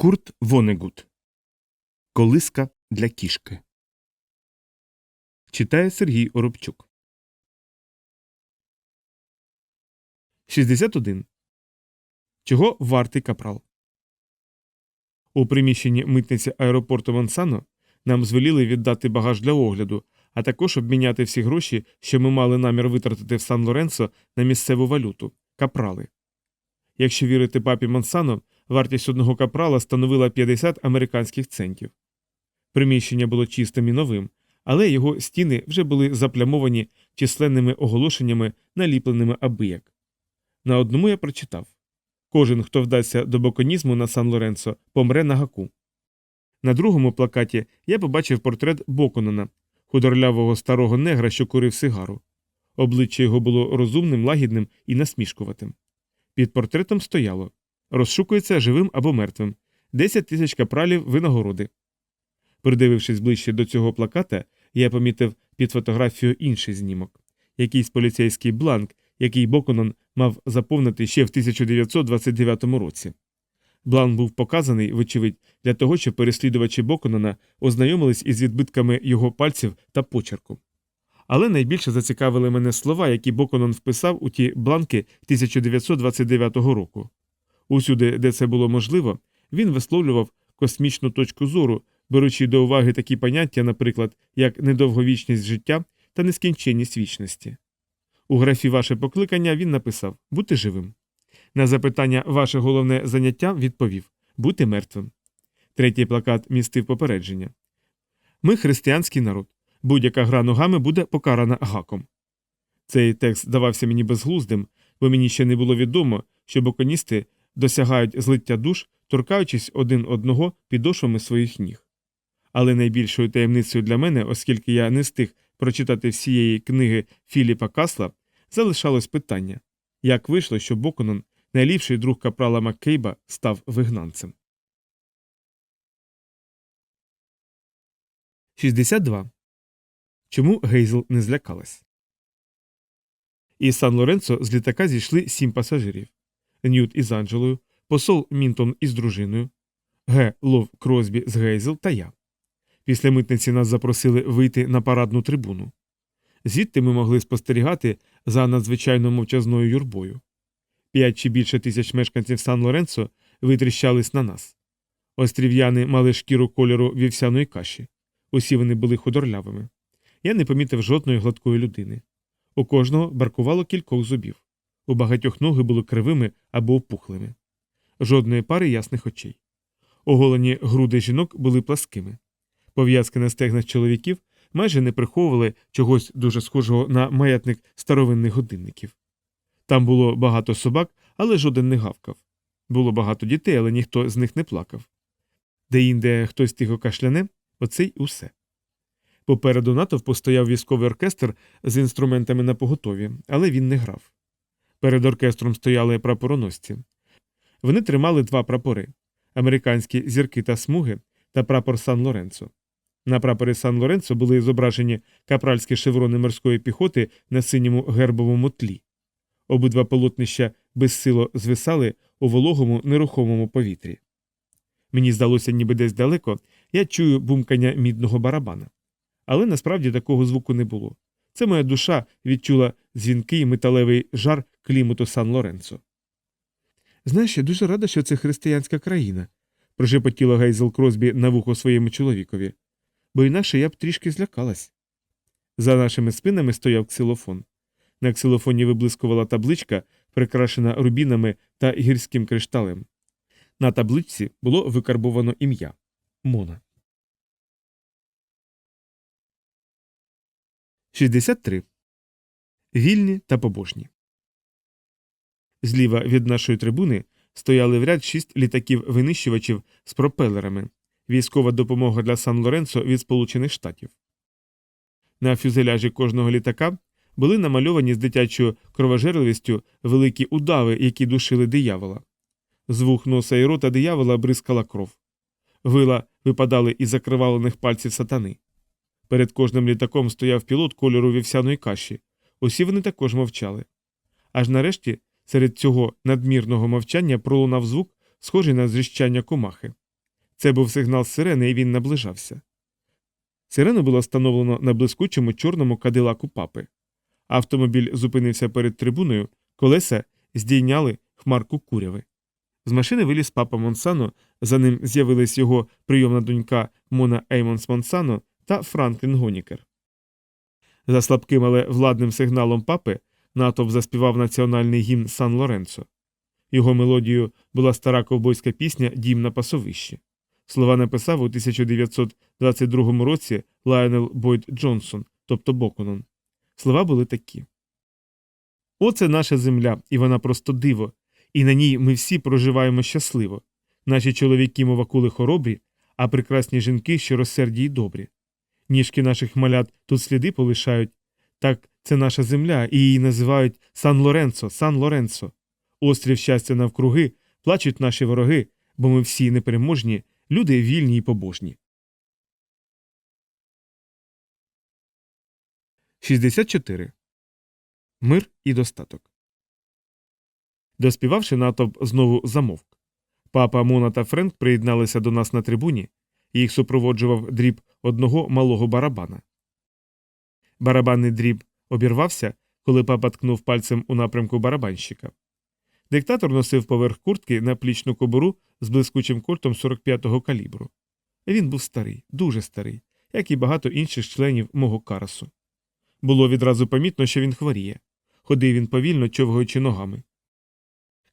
Курт Вонегут. Колиска для кішки. Читає Сергій Оробчук. 61. Чого вартий капрал? У приміщенні митниці аеропорту Монсано нам звеліли віддати багаж для огляду, а також обміняти всі гроші, що ми мали намір витратити в Сан Лоренцо на місцеву валюту капрали. Якщо вірити папі Монсано, вартість одного капрала становила 50 американських центів. Приміщення було чистим і новим, але його стіни вже були заплямовані численними оголошеннями, наліпленими абияк. На одному я прочитав Кожен, хто вдасться до боконізму на Сан Лоренцо, помре на гаку. На другому плакаті я побачив портрет Боконона, худорлявого старого негра, що курив сигару. Обличчя його було розумним, лагідним і насмішкуватим. Під портретом стояло розшукується живим або мертвим 10 тисяч капралів винагороди. Придивившись ближче до цього плаката, я помітив під фотографією інший знімок якийсь поліцейський бланк, який Боконон мав заповнити ще в 1929 році. Бланк був показаний, вочевидь, для того, щоб переслідувачі Боконона ознайомились із відбитками його пальців та почерку. Але найбільше зацікавили мене слова, які Боконон вписав у ті бланки 1929 року. Усюди, де це було можливо, він висловлював космічну точку зору, беручи до уваги такі поняття, наприклад, як недовговічність життя та нескінченність вічності. У графі Ваше покликання він написав бути живим. На запитання Ваше головне заняття відповів бути мертвим. Третій плакат містив попередження Ми християнський народ. Будь-яка гра ногами буде покарана гаком. Цей текст здавався мені безглуздим, бо мені ще не було відомо, що боконісти досягають злиття душ, торкаючись один одного підошвами своїх ніг. Але найбільшою таємницею для мене, оскільки я не встиг прочитати всієї книги Філіпа Касла, залишалось питання як вийшло, що Боконон, найліпший друг капрала Маккейба, став вигнанцем. 62. Чому Гейзл не злякалась? Із Сан Лоренцо з літака зійшли сім пасажирів Ньют із Анджелою, посол Мінтон із дружиною, Г. Лов Кросбі з Гейзл та я. Після митниці нас запросили вийти на парадну трибуну. Звідти ми могли спостерігати за надзвичайно мовчазною юрбою. П'ять чи більше тисяч мешканців Сан Лоренцо витріщались на нас. Острів'яни мали шкіру кольору вівсяної каші. Усі вони були худорлявими. Я не помітив жодної гладкої людини. У кожного баркувало кількох зубів. У багатьох ноги були кривими або опухлими. Жодної пари ясних очей. Оголені груди жінок були пласкими. Пов'язки на стегнах чоловіків майже не приховували чогось дуже схожого на маятник старовинних годинників. Там було багато собак, але жоден не гавкав. Було багато дітей, але ніхто з них не плакав. Де інде хтось тихо кашляне, оце й усе. Попереду натовпу стояв військовий оркестр з інструментами на поготові, але він не грав. Перед оркестром стояли прапороносці. Вони тримали два прапори американські зірки та смуги та прапор Сан Лоренцо. На прапорі Сан Лоренцо були зображені капральські шеврони морської піхоти на синьому гербовому тлі. Обидва полотнища безсило звисали у вологому нерухомому повітрі. Мені здалося, ніби десь далеко я чую бумкання мідного барабана. Але насправді такого звуку не було. Це моя душа відчула дзвінкий металевий жар клімату Сан Лоренцо. Знаєш, я дуже рада, що це християнська країна, прошепотіла Гейзел Кросбі на вухо своєму чоловікові, бо інакше я б трішки злякалась. За нашими спинами стояв ксилофон. На ксилофоні виблискувала табличка, прикрашена рубінами та гірським кришталем. На табличці було викарбовано ім'я Мона. 63. Вільні та побожні. Зліва від нашої трибуни стояли в ряд шість літаків-винищувачів з пропелерами, військова допомога для Сан Лоренцо від Сполучених Штатів. На фюзеляжі кожного літака були намальовані з дитячою кровожерливістю великі удави, які душили диявола. З вух носа і рота диявола бризкала кров. Вила випадали із закривалених пальців сатани. Перед кожним літаком стояв пілот кольору вівсяної каші. Усі вони також мовчали. Аж нарешті серед цього надмірного мовчання пролунав звук, схожий на зріщання комахи. Це був сигнал сирени, і він наближався. Сирену було встановлено на блискучому чорному кадилаку папи. Автомобіль зупинився перед трибуною, колеса здійняли хмарку куряви. З машини виліз папа Монсано, за ним з'явилась його прийомна донька Мона Еймонс Монсано та Франклін Гонікер. За слабким, але владним сигналом папи натовп заспівав національний гімн Сан Лоренцо. Його мелодією була стара ковбойська пісня Дім на пасовищі. Слова написав у 1922 році Лайонел Бойд Джонсон, тобто Боконон. Слова були такі: Оце наша земля, і вона просто диво, і на ній ми всі проживаємо щасливо. Наші чоловіки, мов акули хоробрі, а прекрасні жінки щиросерді й добрі. Ніжки наших малят тут сліди полишають. Так, це наша земля, і її називають Сан Лоренцо, Сан Лоренцо. Острів щастя навкруги, плачуть наші вороги, бо ми всі непереможні, люди вільні й побожні. 64. Мир і достаток. Доспівавши натовп знову замовк. Папа Мона та Френк приєдналися до нас на трибуні, і їх супроводжував дріб одного малого барабана. Барабанний дріб обірвався, коли папа ткнув пальцем у напрямку барабанщика. Диктатор носив поверх куртки наплічну кобуру з блискучим кольтом 45-го калібру. Він був старий, дуже старий, як і багато інших членів мого карасу. Було відразу помітно, що він хворіє. Ходив він повільно, човгаючи ногами.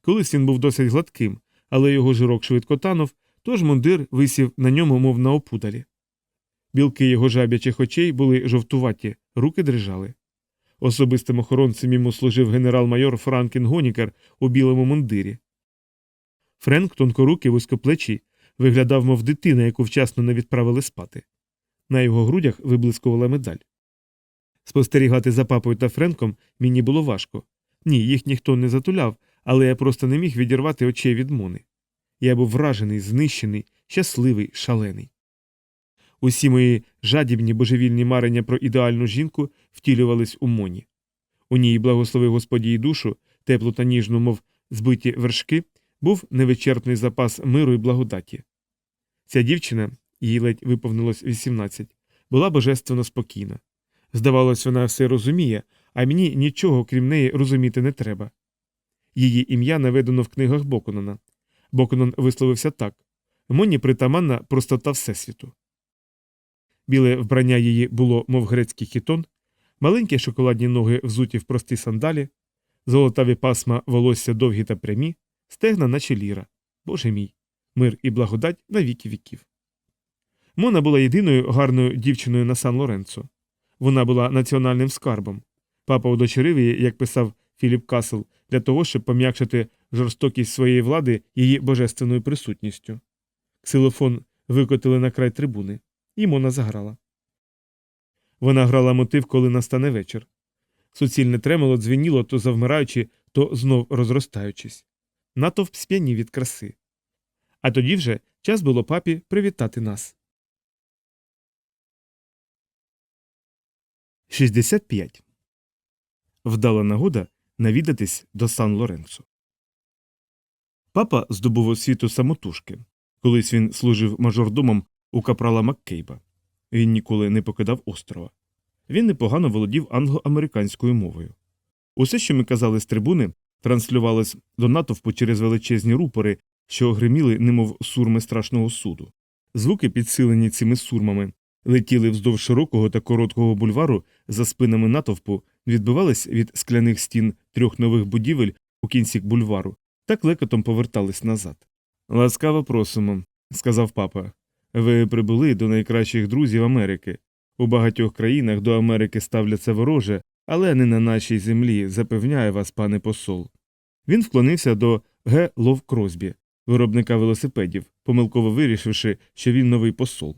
Колись він був досить гладким, але його жирок швидко танув, тож мундир висів на ньому, мов на опудалі. Білки його жаб'ячих очей були жовтуваті, руки дрижали. Особистим охоронцем йому служив генерал-майор Франкен Гонікер у білому мундирі. Френк, тонкорукий вузькоплечий, виглядав, мов дитина, яку вчасно не відправили спати. На його грудях виблискувала медаль. Спостерігати за папою та Френком мені було важко. Ні, їх ніхто не затуляв, але я просто не міг відірвати очей від Мони. Я був вражений, знищений, щасливий, шалений. Усі мої жадібні божевільні марення про ідеальну жінку втілювались у Моні. У ній, благослови Господі її душу, теплу та ніжну, мов збиті вершки, був невичерпний запас миру і благодаті. Ця дівчина, їй ледь виповнилось 18, була божественно спокійна. Здавалось, вона все розуміє, а мені нічого, крім неї, розуміти не треба. Її ім'я наведено в книгах Боконона. Боконон висловився так Моні притаманна простота Всесвіту. Біле вбрання її було, мов грецький хітон, маленькі шоколадні ноги взуті в прості сандалі, золотаві пасма волосся довгі та прямі, стегна, наче ліра. Боже мій, мир і благодать на віки віків. Мона була єдиною гарною дівчиною на Сан Лоренцо. Вона була національним скарбом. Папа удочерив її, як писав Філіп Касл, для того, щоб пом'якшити жорстокість своєї влади її божественною присутністю. Ксилофон викотили на край трибуни, і Мона заграла. Вона грала мотив, коли настане вечір. Суцільне тремоло дзвеніло, то завмираючи, то знов розростаючись. Натовп сп'янів від краси. А тоді вже час було папі привітати нас. 65. Вдала нагода навідатись до Сан Лоренцо. Папа здобув освіту самотужки. Колись він служив мажордомом у капрала Маккейба. Він ніколи не покидав острова. Він непогано володів англо-американською мовою. Усе, що ми казали з трибуни, транслювалось до натовпу через величезні рупори, що гриміли, немов сурми страшного суду. Звуки, підсилені цими сурмами, летіли вздовж широкого та короткого бульвару за спинами натовпу, відбивались від скляних стін трьох нових будівель у кінці бульвару та клекотом повертались назад. Ласкаво просимо, сказав папа. Ви прибули до найкращих друзів Америки. У багатьох країнах до Америки ставляться вороже, але не на нашій землі, запевняє вас, пане посол. Він вклонився до Г. Лов Кросбі, виробника велосипедів, помилково вирішивши, що він новий посол.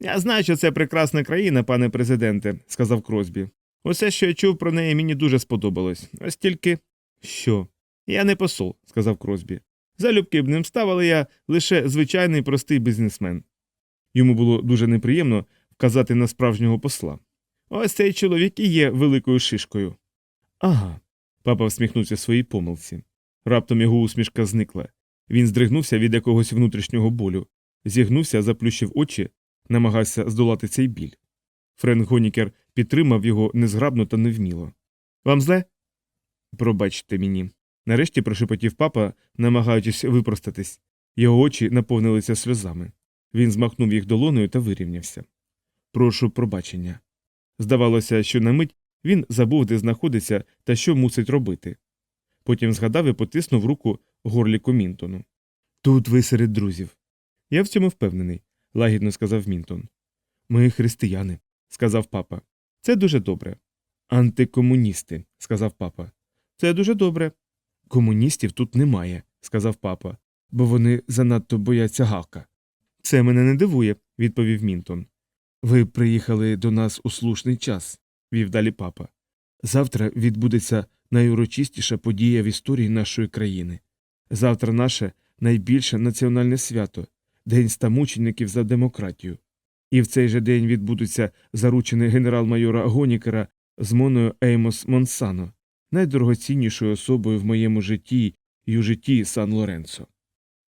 Я знаю, що це прекрасна країна, пане президенте, сказав Кросбі. Усе, що я чув про неї, мені дуже сподобалось. Ось тільки. Що? Я не посол, сказав Кросбі. Залюбки б ним став, але я лише звичайний простий бізнесмен. Йому було дуже неприємно вказати на справжнього посла. Ось цей чоловік і є великою шишкою. Ага. Папа всміхнувся своїй помилці. Раптом його усмішка зникла. Він здригнувся від якогось внутрішнього болю. Зігнувся, заплющив очі, намагався здолати цей біль. Френк Гонікер підтримав його незграбно та невміло. Вам зле? Пробачте мені. Нарешті прошепотів папа, намагаючись випростатись. Його очі наповнилися сльозами. Він змахнув їх долоною та вирівнявся. Прошу пробачення. Здавалося, що на мить він забув, де знаходиться та що мусить робити. Потім згадав і потиснув руку горліку Мінтону. Тут ви серед друзів. Я в цьому впевнений, лагідно сказав Мінтон. Ми християни, сказав папа. Це дуже добре. Антикомуністи, сказав папа. Це дуже добре. Комуністів тут немає, сказав папа, бо вони занадто бояться гака. Це мене не дивує, відповів Мінтон. Ви приїхали до нас у слушний час, вів далі папа. Завтра відбудеться найурочистіша подія в історії нашої країни. Завтра наше найбільше національне свято День ста мучеників за демократію. І в цей же день відбудуться заручені генерал-майора Гонікера з Моною Еймос Монсано, найдорогоціннішою особою в моєму житті і у житті Сан Лоренцо.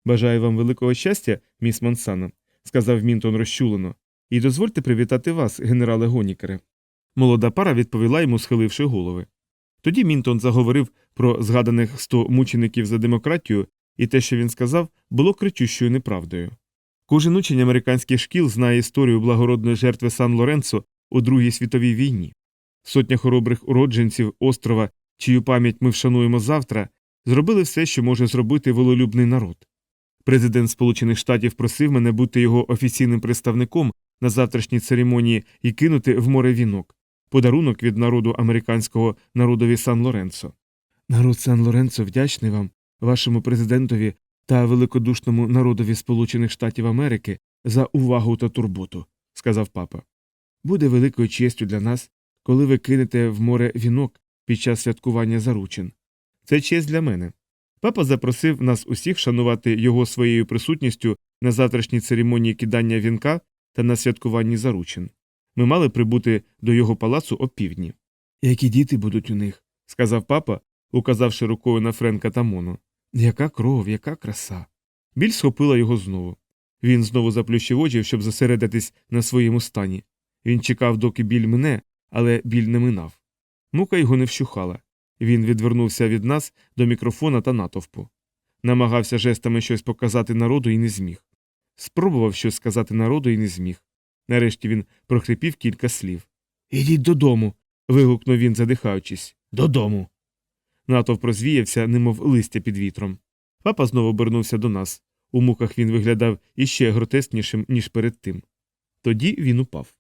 Бажаю вам великого щастя, міс Монсано, сказав Мінтон розчулено, і дозвольте привітати вас, генерале Гонікере. Молода пара відповіла йому, схиливши голови. Тоді Мінтон заговорив про згаданих сто мучеників за демократію, і те, що він сказав, було кричущою неправдою. Кожен учень американських шкіл знає історію благородної жертви Сан Лоренцо у Другій світовій війні. Сотня хоробрих уродженців острова, чию пам'ять ми вшануємо завтра, зробили все, що може зробити вололюбний народ. Президент Сполучених Штатів просив мене бути його офіційним представником на завтрашній церемонії і кинути в море вінок, подарунок від народу американського народові Сан Лоренцо. Народ Сан Лоренцо вдячний вам, вашому президентові та великодушному народові Сполучених Штатів Америки за увагу та турботу, сказав папа. Буде великою честю для нас, коли ви кинете в море вінок під час святкування заручин. Це честь для мене. Папа запросив нас усіх шанувати його своєю присутністю на завтрашній церемонії кидання вінка та на святкуванні заручин. Ми мали прибути до його палацу опівдні. Які діти будуть у них, сказав папа, указавши рукою на Френка та Мону. Яка кров, яка краса. Біль схопила його знову. Він знову заплющив очі, щоб зосередитись на своєму стані. Він чекав, доки біль мине, але біль не минав. Мука його не вщухала. Він відвернувся від нас до мікрофона та натовпу. Намагався жестами щось показати народу і не зміг. Спробував щось сказати народу і не зміг. Нарешті він прохрипів кілька слів. Ідіть додому. вигукнув він, задихаючись. Додому. Натовп розвіявся, немов листя під вітром. Папа знову обернувся до нас. У муках він виглядав іще гротеснішим, ніж перед тим. Тоді він упав.